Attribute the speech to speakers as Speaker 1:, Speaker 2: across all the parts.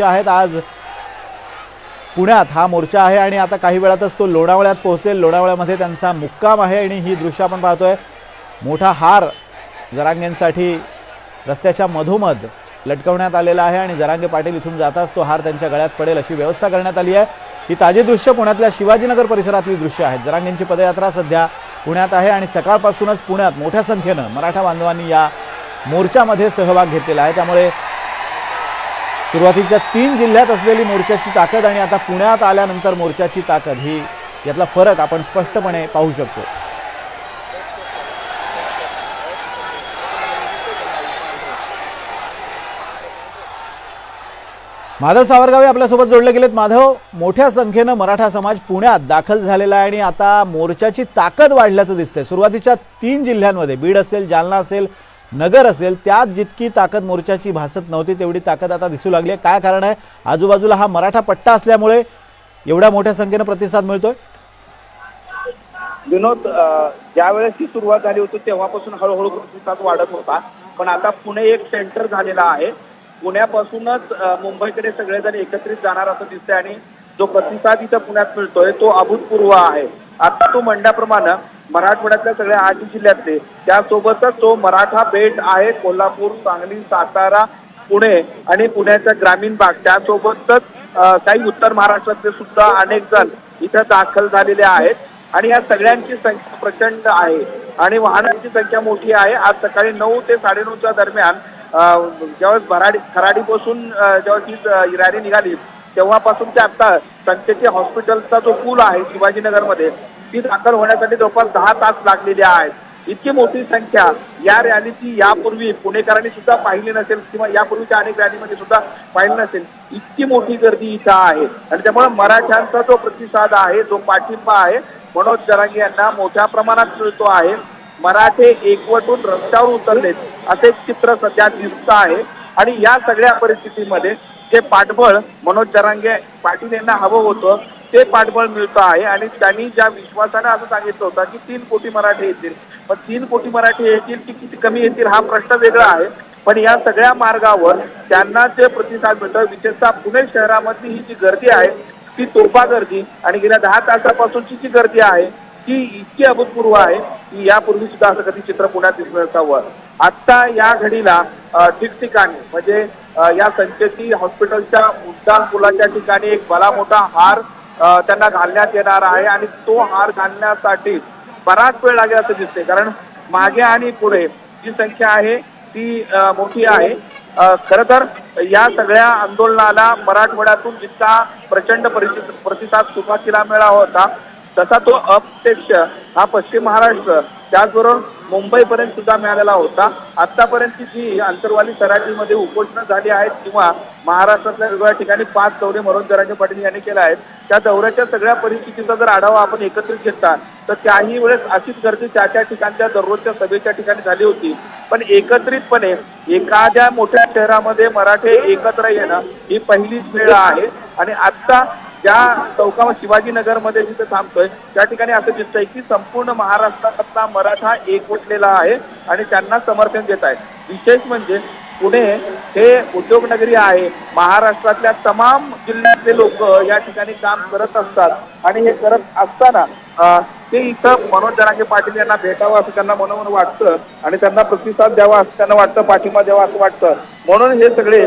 Speaker 1: आहेत. आज पुण्यात हा मोर्चा आहे आणि आता काही वेळातच तो लोणावळ्यात पोहोचेल. लोणावळ्यामध्ये त्यांचा मुक्काम आहे आणि ही दृश्य आपण पाहतोय. मोठा हार जरांगेंसाठी रस्त्याच्या मधोमध लटकवण्यात आलेला आहे आणि जरांगे पाटील इथून जाताच तो हार त्यांच्या गळ्यात पडेल अशी व्यवस्था करण्यात आली आहे. ही ताजी दृश्य पुण्यातल्या शिवाजीनगर परिसरातली दृश्य आहेत जरांगेंची पदयात्रा सध्या पुण्यात आहे आणि सकाळपासूनच पुण्यात मोठ्या संख्येनं मराठा बांधवांनी या मोर्चामध्ये सहभाग घेतलेला आहे. त्यामुळे सुरुवातीच्या तीन जिल्ह्यात असलेली मोर्चाची ताकद आणि आता पुण्यात आल्यानंतर मोर्चाची ताकद ही यातला फरक आपण स्पष्टपणे पाहू शकतो. माधव सावरगावे आपल्यासोबत जोडले गेलेत. माधव मोठ्या संख्येनं मराठा समाज पुण्यात दाखल झालेला आहे आणि आता मोर्चाची ताकद वाढल्याचं दिसतंय. सुरुवातीच्या तीन जिल्ह्यांमध्ये बीड असेल जालना असेल नगर असेल त्यात जितकी ताकद मोर्चाची भासत नव्हती तेवढी ताकद आता दिसू लागली आहे. काय कारण आहे? आजूबाजूला हा मराठा पट्टा असल्यामुळे एवढ्या मोठ्या संख्येनं प्रतिसाद मिळतोय?
Speaker 2: विनोद ज्यावेळेस ही सुरुवात झाली होती तेव्हापासून हळूहळू प्रतिसाद वाढत होता. पण आता पुणे एक सेंटर झालेला आहे. पुण्यापासूनच मुंबईकडे सगळेजण एकत्रित जाणार असं दिसतंय आणि जो प्रतिसाद इथं पुण्यात मिळतोय तो अभूतपूर्व आहे. आता तो म्हणण्याप्रमाणे मराठवाड्यातल्या सगळ्या आठ जिल्ह्यातले. त्यासोबतच तो मराठा बेट आहे कोल्हापूर सांगली सातारा पुणे आणि पुण्याचा ग्रामीण भाग. त्यासोबतच काही उत्तर महाराष्ट्रातले सुद्धा अनेक जण इथं दाखल झालेले आहेत. आणि या सगळ्यांची संख्या प्रचंड आहे. आणि वाहनांची संख्या मोठी आहे. आज सकाळी नऊ ते साडेनऊच्या दरम्यान अं, ज्यावेळेस भराडी खराडी बसून ज्यावेळेस ही ही रॅली निघाली तेव्हापासून ते आता संतेची हॉस्पिटलचा जो पूल आहे शिवाजीनगरमध्ये ती दाखल होण्यासाठी जवळपास दहा तास लागलेले आहेत. इतकी मोठी संख्या. या रॅलीची यापूर्वी पुणेकरांनी सुद्धा पाहिली नसेल किंवा यापूर्वीच्या अनेक रॅलीमध्ये सुद्धा पाहिली नसेल. इतकी मोठी गर्दी इथं आहे. आणि त्यामुळे मराठ्यांचा जो प्रतिसाद आहे जो पाठिंबा आहे मनोज जरांगे यांना मोठ्या प्रमाणात मिळतो आहे. मराठे एकवटून रस्त्यावर उतरलेत असे चित्र सध्या दिसत आहे. आणि या सगळ्या परिस्थितीमध्ये जे पाठबळ मनोज जरांगे पाटील यांना हवं होतं ते पाठबळ मिळतं आहे. आणि त्यांनी ज्या विश्वासानं असं सांगितलं होतं की तीन कोटी मराठी येतील. पण तीन कोटी मराठी येतील की किती कमी येतील हा प्रश्न वेगळा आहे. पण या सगळ्या मार्गावर त्यांना जे प्रतिसाद मिळतं विशेषतः पुणे शहरामधली ही जी गर्दी आहे ती तोफा गर्दी आणि गेल्या दहा तासापासूनची जी गर्दी आहे ही इतकी अभूतपूर्व आहे की यापूर्वी सुद्धा असं कधी चित्र पुण्यात दिसलं नसावं. आत्ता या घडीला ठिकठिकाणी म्हणजे या संचेती हॉस्पिटलच्या उड्डाण पुलाच्या ठिकाणी एक भला मोठा हार त्यांना घालण्यात येणार आहे आणि तो हार घालण्यासाठी बराच वेळ लागेल असं दिसते कारण मागे आणि पुढे जी संख्या आहे ती मोठी आहे. अ, खरं तर या सगळ्या आंदोलनाला मराठवाड्यातून जितका प्रचंड प्रतिसाद सुरुवातीला मिळाला होता तसा तो अप्रत्यक्ष हा पश्चिम महाराष्ट्र त्याचबरोबर मुंबईपर्यंत सुद्धा मिळालेला होता. आतापर्यंत जी अंतरवाली सराटीमध्ये उपोषणं झाली आहेत किंवा महाराष्ट्रातल्या वेगवेगळ्या ठिकाणी पाच दौरे मनोज दराजे पाटील यांनी केले आहेत त्या दौऱ्याच्या सगळ्या परिस्थितीचा जर आढावा आपण एकत्रित घेतला तर त्याही वेळेस अशीच गर्दी त्या त्या ठिकाणच्या दररोजच्या सभेच्या ठिकाणी झाली होती. पण एकत्रितपणे एखाद्या मोठ्या शहरामध्ये मराठे एकत्र येणं ही पहिलीच वेळ आहे. आणि आत्ता ज्या चौका शिवाजीनगरमध्ये जिथे थांबतोय त्या ठिकाणी असं दिसतंय की संपूर्ण महाराष्ट्रातला मराठा एकवटलेला आहे आणि त्यांना समर्थन देत आहे. विशेष म्हणजे पुणे हे उद्योगनगरी आहे. महाराष्ट्रातल्या तमाम जिल्ह्यातले लोक या ठिकाणी काम करत असतात. आणि हे करत असताना ते इथं मनोज जरांगे पाटील यांना भेटावं असं त्यांना मनोमन वाटतं आणि त्यांना प्रतिसाद द्यावा असं त्यांना वाटतं पाठिंबा द्यावा असं वाटतं. म्हणून हे सगळे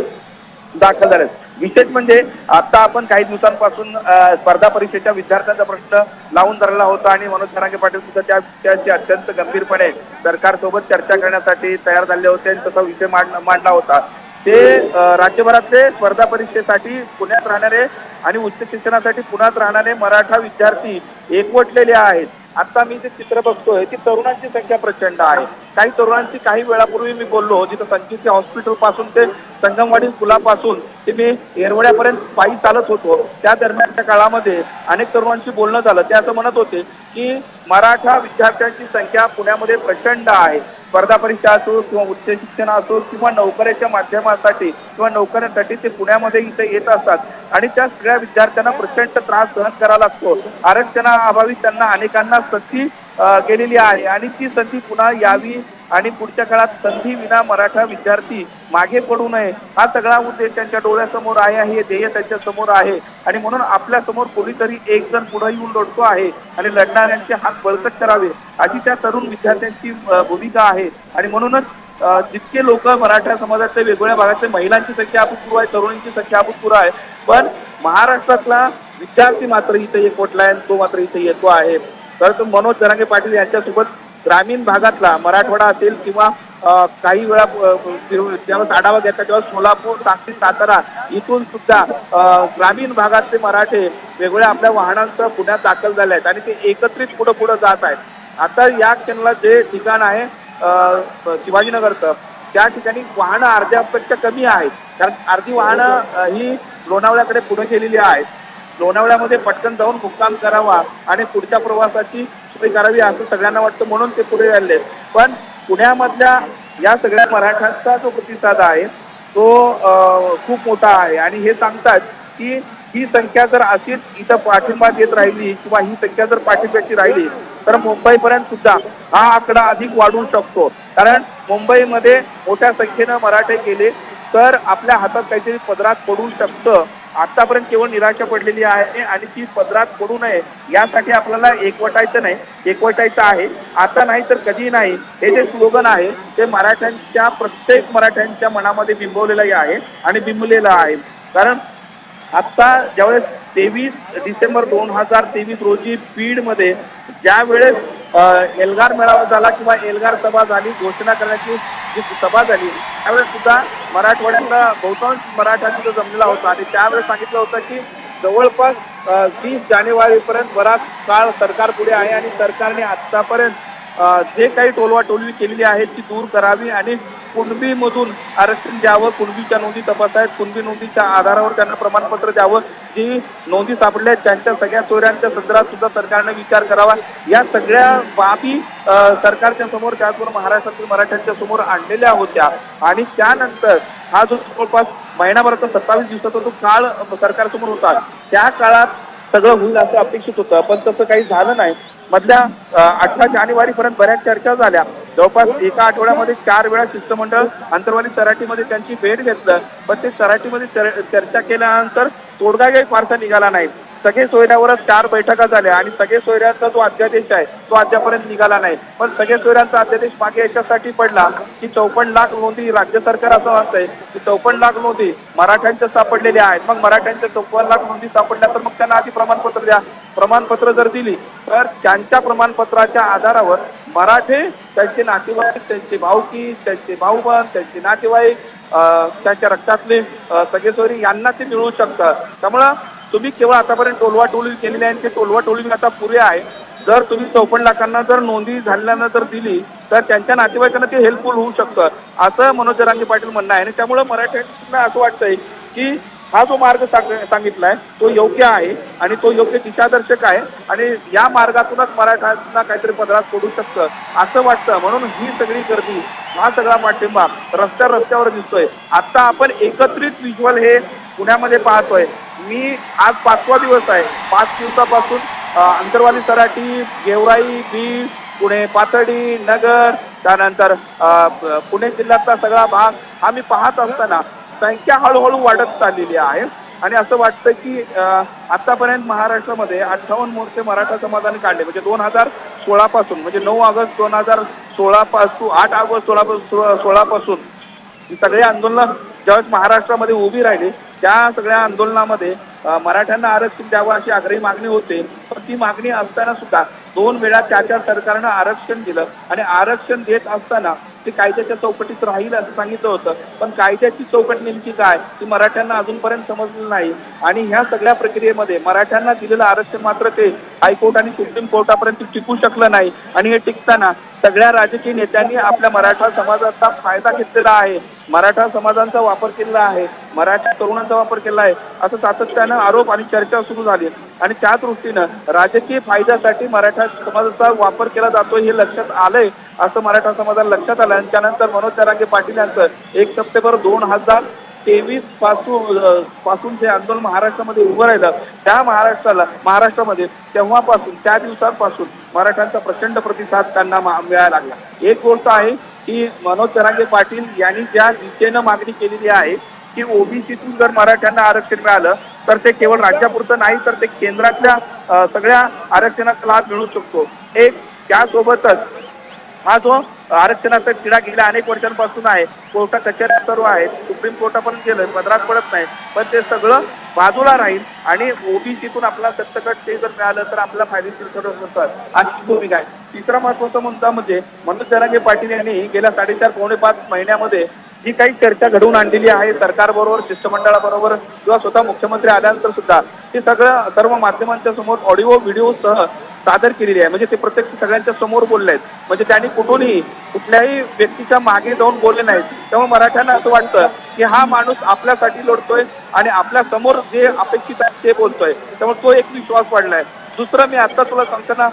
Speaker 2: दाखल झाले विशेष म्हणजे आता आपण काही दिवसांपासून स्पर्धा परीक्षेच्या विद्यार्थ्यांचा प्रश्न लावून धरला होता आणि मनोज जरांगे पाटील सुद्धा त्या विषयाची अत्यंत गंभीरपणे सरकारसोबत चर्चा करण्यासाठी तयार झाले होते आणि तसा विषय मांड मांडला होता. ते राज्यभरातले स्पर्धा परीक्षेसाठी पुण्यात राहणारे आणि उच्च शिक्षणासाठी पुण्यात राहणारे मराठा विद्यार्थी एकवटलेले आहेत. आता मी जे चित्र बघतोय ती तरुणांची संख्या प्रचंड आहे. काही तरुणांची काही वेळापूर्वी मी बोललो जिथं संचितच्या हॉस्पिटलपासून ते संगमवाडी पुलापासून ते मी येरवड्यापर्यंत पायी चालत होतो. त्या दरम्यानच्या काळामध्ये अनेक तरुणांशी बोलणं झालं. ते असं म्हणत होते की मराठा विद्यार्थ्यांची संख्या पुण्यामध्ये प्रचंड आहे. स्पर्धा परीक्षा असो किंवा उच्च शिक्षण असो किंवा नोकऱ्याच्या माध्यमासाठी किंवा नोकऱ्यांसाठी ते पुण्यामध्ये इथे येत असतात. आणि त्या सगळ्या विद्यार्थ्यांना प्रचंड त्रास सहन करावा लागतो. आरक्षणाअभावी त्यांना अनेकांना सती केलेली गेलेली आहे. आणि ती संधी पुन्हा यावी आणि पुढच्या काळात संधी विना मराठा विद्यार्थी मागे पडू नये हा सगळा उद्देश त्यांच्या डोळ्यासमोर आहे हे ध्येय त्यांच्यासमोर आहे. आणि म्हणून आपल्यासमोर कोणीतरी एक जण पुढे येऊन लढतो आहे आणि लढणाऱ्यांचे हात बळकट करावे अशी त्या तरुण विद्यार्थ्यांची भूमिका आहे. आणि म्हणूनच जितके लोक मराठा समाजातले वेगवेगळ्या भागातले महिलांची संख्या अभूतपूर्व आहे तरुणींची संख्या अभूतपूर्व आहे पण महाराष्ट्रातला विद्यार्थी मात्र इथे एकवटला आहे आणि तो मात्र इथे येतो आहे. परंतु मनोज जरांगे पाटील यांच्यासोबत ग्रामीण भागातला मराठवाडा असेल किंवा काही वेळा अ, त्यावेळेस आढावा घेतला तेव्हा सोलापूर सांगली सातारा इथून सुद्धा ग्रामीण भागातले मराठे वेगवेगळ्या आपल्या वाहनांसह पुण्यात दाखल झाले आहेत आणि ते एकत्रित पुढे पुढे जात आहेत. आता या क्षणाला जे ठिकाण आहे शिवाजीनगरचं त्या ठिकाणी वाहनं अर्ध्यापेक्षा कमी आहेत. कारण अर्धी वाहनं ही लोणावळ्याकडे पुढे गेलेली आहेत. लोणावळ्यामध्ये पटकन जाऊन मुक्काम करावा आणि पुढच्या प्रवासाची सोय करावी असं सगळ्यांना वाटतं म्हणून ते पुढे आले पण पुण्यामधल्या या सगळ्या मराठ्यांचा जो प्रतिसाद आहे तो खूप मोठा आहे. आणि हे सांगतात की ही संख्या जर अशीच इथं पाठिंबा देत राहिली किंवा ही संख्या जर पाठिंब्याची राहिली तर मुंबईपर्यंत सुद्धा हा आकडा अधिक वाढू शकतो. कारण मुंबईमध्ये मोठ्या संख्येनं मराठे गेले तर आपल्या हातात काहीतरी पदरात पडू शकतं. आतापर्यंत केवळ निराशा पडलेली आहे आणि ती पदरात पडू नये यासाठी आपल्याला एकवटायचं नाही एकवटायचं आहे. आता नाही तर कधी नाही. हे जे स्लोगन आहे ते मराठ्यांच्या प्रत्येक मराठ्यांच्या मनामध्ये बिंबवलेलंही आहे आणि बिंबलेलं आहे. कारण आता ज्यावेळेस तेवीस डिसेंबर दोन हजार तेवीस रोजी बीडमध्ये ज्या वेळेस एल्गार मेळावा झाला किंवा एल्गार सभा झाली घोषणा करण्याची जी सभा झाली त्यावेळेस सुद्धा मराठवाड्यातला बहुतांश मराठा तिथं जमलेला होता. आणि त्यावेळेस सांगितलं होतं की जवळपास वीस जानेवारीपर्यंत बराच काळ सरकार पुढे आहे आणि सरकारने आतापर्यंत जे काही टोलवा टोलवी केलेली आहे ती दूर करावी आणि कुणबीमधून आरक्षण द्यावं कुणबीच्या नोंदी तपासायत कुणबी नोंदीच्या आधारावर त्यांना प्रमाणपत्र द्यावं जी नोंदी सापडल्या त्यांच्या सगळ्या चोऱ्यांच्या संदर्भात सुद्धा सरकारने विचार करावा. या सगळ्या बाबी सरकारच्या समोर त्याचबरोबर महाराष्ट्रातील मराठ्यांच्या समोर आणलेल्या होत्या. आणि त्यानंतर हा जो जवळपास महिनाभराचा सत्तावीस दिवसाचा जो काळ सरकारसमोर होता त्या काळात सगळं होईल असं अपेक्षित होतं. पण तसं काही झालं नाही. मधल्या अठरा जानेवारी पर्यंत बऱ्याच चर्चा झाल्या. जवळपास एका आठवड्यामध्ये चार वेळा शिष्टमंडळ अंतर्वाली सराटीमध्ये त्यांची भेट घेतलं. पण ते सराटीमध्ये चर्चा केल्यानंतर तोडगा काही फारसा निघाला नाही. सगळे सोयऱ्यावरच चार बैठका झाल्या आणि सगळे सोयऱ्यांचा जो अध्यादेश आहे तो अद्यापर्यंत निघाला नाही. पण सगळे सोयऱ्यांचा अध्यादेश मागे याच्यासाठी पडला की चौपन्न लाख नोंदी राज्य सरकार असं वाटतंय की चौपन्न लाख नोंदी मराठ्यांच्या सापडलेल्या आहेत. मग मराठ्यांच्या चौपन्न लाख नोंदी सापडल्या तर मग त्यांना आधी प्रमाणपत्र द्या. प्रमाणपत्र जर दिली तर त्यांच्या प्रमाणपत्राच्या आधारावर मराठे त्यांचे नातेवाईक त्यांचे भाऊकी त्यांचे भाऊबंद त्यांचे नातेवाईक त्यांच्या रक्तातले सगळे सोयरी यांना ते मिळू शकतात. त्यामुळं तुम्ही केवळ आतापर्यंत टोलवा टोलवी केलेली आहे आणि ते टोलवा टोलवी आता पुरे आहे. जर तुम्ही चौपन्न लाखांना जर नोंदी झाल्यानं जर दिली तर त्यांच्या नातेवाईकांना ते हेल्पफुल होऊ शकतं. असं मनोज जरांगे पाटील म्हणणं आहे. आणि त्यामुळं मराठ्यांना असं वाटतंय की हा जो मार्ग सांग- सांगितलाय तो योग्य आहे आणि तो योग्य दिशादर्शक आहे. आणि या मार्गातूनच मराठ्यांना काहीतरी पदरात पडू शकतं असं वाटतं. म्हणून ही सगळी गर्दी हा सगळा पाठिंबा रस्त्या रस्त्यावर दिसतोय. आता आपण एकत्रित विज्युअल हे पुण्यामध्ये पाहतोय. मी आज पाचवा दिवस आहे. पाच दिवसापासून अंतरवाली सराटी गेवराई बीड पुणे पाथर्डी नगर त्यानंतर पुणे जिल्ह्याचा सगळा भाग हा मी पाहत असताना संख्या हळूहळू वाढत चाललेली आहे. आणि असं वाटतं की आतापर्यंत महाराष्ट्रामध्ये अठ्ठावन्न मोर्चे मराठा समाजाने काढले. म्हणजे दोन हजार सोळा पासून म्हणजे नऊ ऑगस्ट दोन हजार सोळा पासून आठ ऑगस्ट सोळा सोळा पासून ही सगळे आंदोलन ज्यावेळेस महाराष्ट्रामध्ये उभी राहिली. त्या सगळ्या आंदोलनामध्ये मराठ्यांना आरक्षण द्यावं अशी आग्रही मागणी होते. पण ती मागणी असताना सुद्धा दोन वेळा त्या त्या सरकारनं आरक्षण दिलं. आणि आरक्षण देत असताना ते कायद्याच्या चौकटीत राहील असं सांगितलं होतं. पण कायद्याची चौकट नेमकी काय ती मराठ्यांना अजूनपर्यंत समजलं नाही. आणि ह्या सगळ्या प्रक्रियेमध्ये मराठ्यांना दिलेलं आरक्षण मात्र ते हायकोर्ट आणि सुप्रीम कोर्टापर्यंत टिकू शकलं नाही. आणि हे टिकताना सगळ्या राजकीय नेत्यांनी आपल्या मराठा समाजाचा फायदा घेतलेला आहे. मराठा समाजांचा वापर केलेला आहे मराठा तरुणांचा वापर केला आहे असं सातत्यानं आरोप आणि चर्चा सुरू झाली आणि त्या दृष्टीनं राजकीय फायद्यासाठी मराठा समाजाचा वापर केला जातो हे लक्षात आलंय असं मराठा समाजाला लक्षात आलं. आणि त्यानंतर मनोज जरांगे पाटील यांचं एक सप्टेंबर दोन हजार तेवीसपासून पासून जे आंदोलन महाराष्ट्रामध्ये उभं राहिलं त्या महाराष्ट्राला महाराष्ट्रामध्ये तेव्हापासून त्या दिवसांपासून मराठ्यांचा प्रचंड प्रतिसाद त्यांना मिळायला लागला. एक गोष्ट आहे की मनोज तरांगे पाटील यांनी ज्या दिशेनं मागणी केलेली आहे की ओबीसीतून जर मराठ्यांना आरक्षण मिळालं तर ते केवळ राज्यापुरतं नाही तर ते केंद्रातल्या सगळ्या आरक्षणाचा लाभ मिळू शकतो. एक त्यासोबतच हा जो आरक्षणाचा तिढा गेल्या अनेक वर्षांपासून आहे कोर्टा कचेऱ्या सर्व आहेत सुप्रीम कोर्टापर्यंत गेलं पदरात पडत नाही पण ते सगळं बाजूला राहील आणि ओबीसीतून आपला सत्तकट ते जर मिळालं तर आपला फायदेशीर ठरत असतात अशी भूमिका आहे. तिसरा महत्त्वाचा मुद्दा म्हणजे मनोज जरांगे पाटील यांनी गेल्या साडेचार पावणे पाच महिन्यामध्ये जी काही चर्चा घडवून आणलेली आहे सरकारबरोबर शिष्टमंडळाबरोबर किंवा स्वतः मुख्यमंत्री आल्यानंतर सुद्धा ते सगळं सर्व माध्यमांच्या समोर ऑडिओ व्हिडिओसह सादर केलेली आहे. म्हणजे ते प्रत्यक्ष सगळ्यांच्या समोर बोलले आहेत. म्हणजे त्यांनी कुठूनही कुठल्याही व्यक्तीच्या मागे जाऊन बोलले नाहीत. त्यामुळे मराठ्यांना असं वाटतं की हा माणूस आपल्यासाठी लढतोय आणि आपल्यासमोर जे अपेक्षित आहे ते बोलतोय. त्यामुळे तो एक विश्वास वाढलाय. दुसरं मी आता तुला सांगताना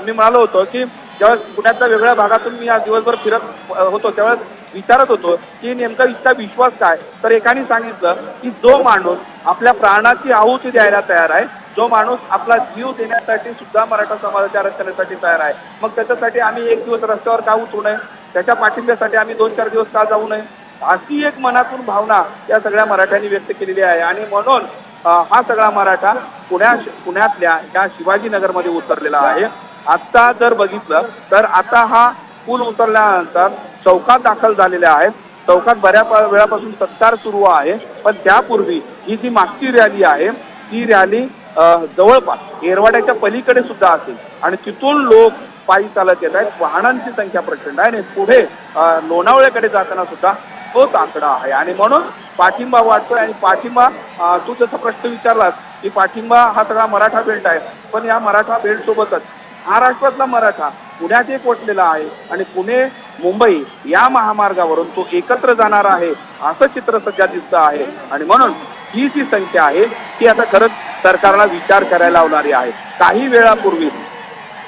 Speaker 2: मी म्हणालो होतो की ज्यावेळेस पुण्यातल्या वेगळ्या भागातून मी आज दिवसभर फिरत होतो त्यावेळेस विचारत होतो की नेमका इतका विश्वास काय? तर एकाने सांगितलं की जो माणूस आपल्या प्राणाची आहुती द्यायला तयार आहे जो माणूस आपला जीव देण्यासाठी सुद्धा मराठा समाजाच्या रचनेसाठी तयार आहे. मग त्याच्यासाठी आम्ही एक दिवस रस्त्यावर का उतरू नये? त्याच्या पाठिंब्यासाठी आम्ही दोन चार दिवस का जाऊ नये? अशी एक मनातून भावना या सगळ्या मराठ्यांनी व्यक्त केलेली आहे. आणि म्हणून हा सगळा मराठा पुण्या पुण्यातल्या या शिवाजीनगरमध्ये उतरलेला आहे. आत्ता जर बघितलं तर आता हा पूल उतरल्यानंतर चौकात दाखल झालेल्या आहेत. चौकात बऱ्या वेळापासून सत्कार सुरू आहे. पण त्यापूर्वी ही जी मागची रॅली आहे ती रॅली जवळपास येरवाड्याच्या पलीकडे सुद्धा असेल. आणि तिथून लोक पायी चालत येत आहेत. वाहनांची संख्या प्रचंड आहे आणि पुढे लोणावळ्याकडे जाताना सुद्धा तोच आकडा आहे. आणि म्हणून पाठिंबा वाटतोय आणि पाठिंबा तू जसा प्रश्न विचारलास की पाठिंबा हा सगळा मराठा बेल्ट आहे. पण या मराठा बेल्ट सोबतच महाराष्ट्रातला मराठा पुण्यात एक वटलेला आहे आणि पुणे मुंबई या महामार्गावरून तो एकत्र जाणार आहे. असं चित्र सध्या दिसतं आहे. आणि म्हणून ही जी संख्या आहे ती आता खरंच सरकारला विचार करायला लावणारी आहे. काही वेळापूर्वी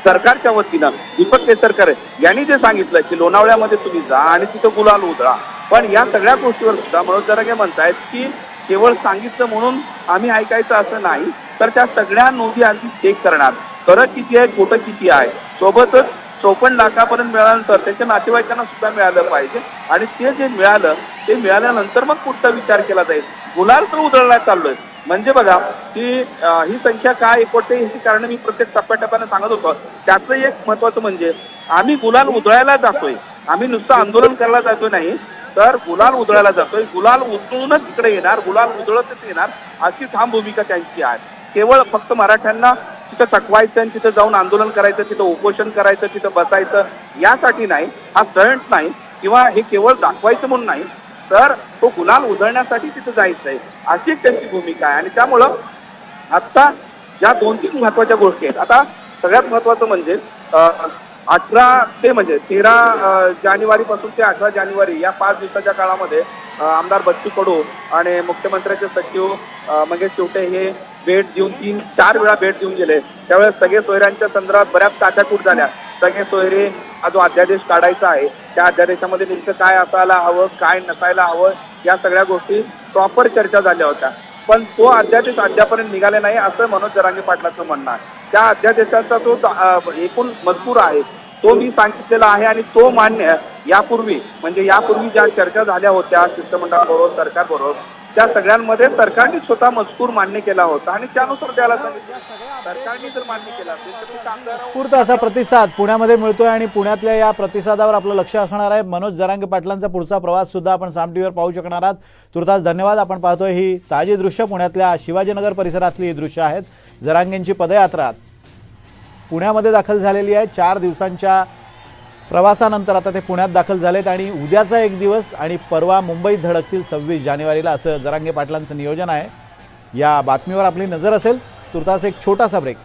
Speaker 2: सरकारच्या वतीनं दीपक केसरकर यांनी जे सांगितलं की लोणावळ्यामध्ये तुम्ही जा आणि तिथं गुलाल उधळा. पण या सगळ्या गोष्टीवर सुद्धा मनोज जरांगे म्हणतायत की केवळ सांगितलं म्हणून आम्ही ऐकायचं असं नाही तर त्या सगळ्या नोंदी आधी चेक करणार. करत किती आहे खोटं किती आहे? सोबतच चोपन्न लाखापर्यंत मिळाल्यानंतर त्याच्या नातेवाईकांना सुद्धा मिळालं पाहिजे. आणि ते जे मिळालं ते मिळाल्यानंतर मग पुढचा विचार केला जाईल. गुलाल तर उधळण्यात चाललोय. म्हणजे बघा की ही संख्या काय एकवटते ह्याची कारण मी प्रत्येक टप्प्याटप्प्याने सांगत होतो. त्याचं एक महत्वाचं म्हणजे आम्ही गुलाल उधळायला जातोय. आम्ही नुसतं आंदोलन करायला जातोय नाही तर गुलाल उधळायला जातोय. गुलाल उधळूनच इकडे येणार गुलाल उधळतच येणार अशी ठाम भूमिका त्यांची आहे. केवळ फक्त मराठ्यांना तिथं चकवायचं आणि तिथं जाऊन आंदोलन करायचं तिथं उपोषण करायचं तिथं बसायचं यासाठी नाही. हा स्टंट नाही किंवा हे केवळ दाखवायचं म्हणून नाही तर तो गुलाल उधळण्यासाठी तिथं जायचं आहे अशी त्यांची भूमिका आहे. आणि त्यामुळं आत्ता ज्या दोन तीन महत्त्वाच्या गोष्टी आहेत. आता सगळ्यात महत्वाचं म्हणजे अठरा ते म्हणजे तेरा जानेवारी पासून ते अठरा जानेवारी या पाच दिवसाच्या काळामध्ये आमदार बच्चू कडू आणि मुख्यमंत्र्यांचे सचिव म्हणजे मंगेश शेवटे हे भेट देऊन तीन चार वेळा भेट देऊन गेले. त्यावेळेस सगळे सोयऱ्यांच्या संदर्भात बऱ्याच काट्याकूट झाल्या. सगळे सोयरे हा जो अध्यादेश काढायचा आहे त्या अध्यादेशामध्ये नेमकं काय असायला हवं काय नसायला हवं या सगळ्या गोष्टी प्रॉपर चर्चा झाल्या होत्या. पण तो अध्यादेश अद्यापर्यंत निघाले नाही असं मनोज जरांगे पाटलाचं म्हणणं आहे. त्या अध्यादेशाचा जो एकूण मजकूर आहे. तो मी सांगितलेला आहे आणि तो मान्य यापूर्वी म्हणजे यापूर्वी ज्या चर्चा झाल्या होत्या शिष्टमंडळाबरोबर सरकारबरोबर त्या सगळ्यांमध्ये सरकारने स्वतः मजकूर मान्य केला होता आणि त्यानुसार त्याला सरकारने जर मान्य केला
Speaker 1: उत्स्फूर्त असा प्रतिसाद पुण्यामध्ये मिळतोय आणि पुण्यातल्या या प्रतिसादावर आपलं लक्ष असणार आहे. मनोज जरांगे पाटलांचा पुढचा प्रवास सुद्धा आपण साम टीव्हीवर पाहू शकणार आहात. तुर्तास धन्यवाद. आपण पाहतोय ही ताजी दृश्य. पुण्यातल्या शिवाजीनगर परिसरातली ही दृश्य आहेत. जरांगेंची पदयात्रा पुण्यामध्ये दाखल झालेली आहे. चार दिवसांच्या प्रवासानंतर आता ते पुण्यात दाखल झालेत आणि उद्याचा एक दिवस आणि परवा मुंबईत धडकतील सव्वीस जानेवारीला असं जरांगे पाटलांचं नियोजन आहे. या बातमीवर आपली नजर असेल. तुर्तास एक छोटासा ब्रेक.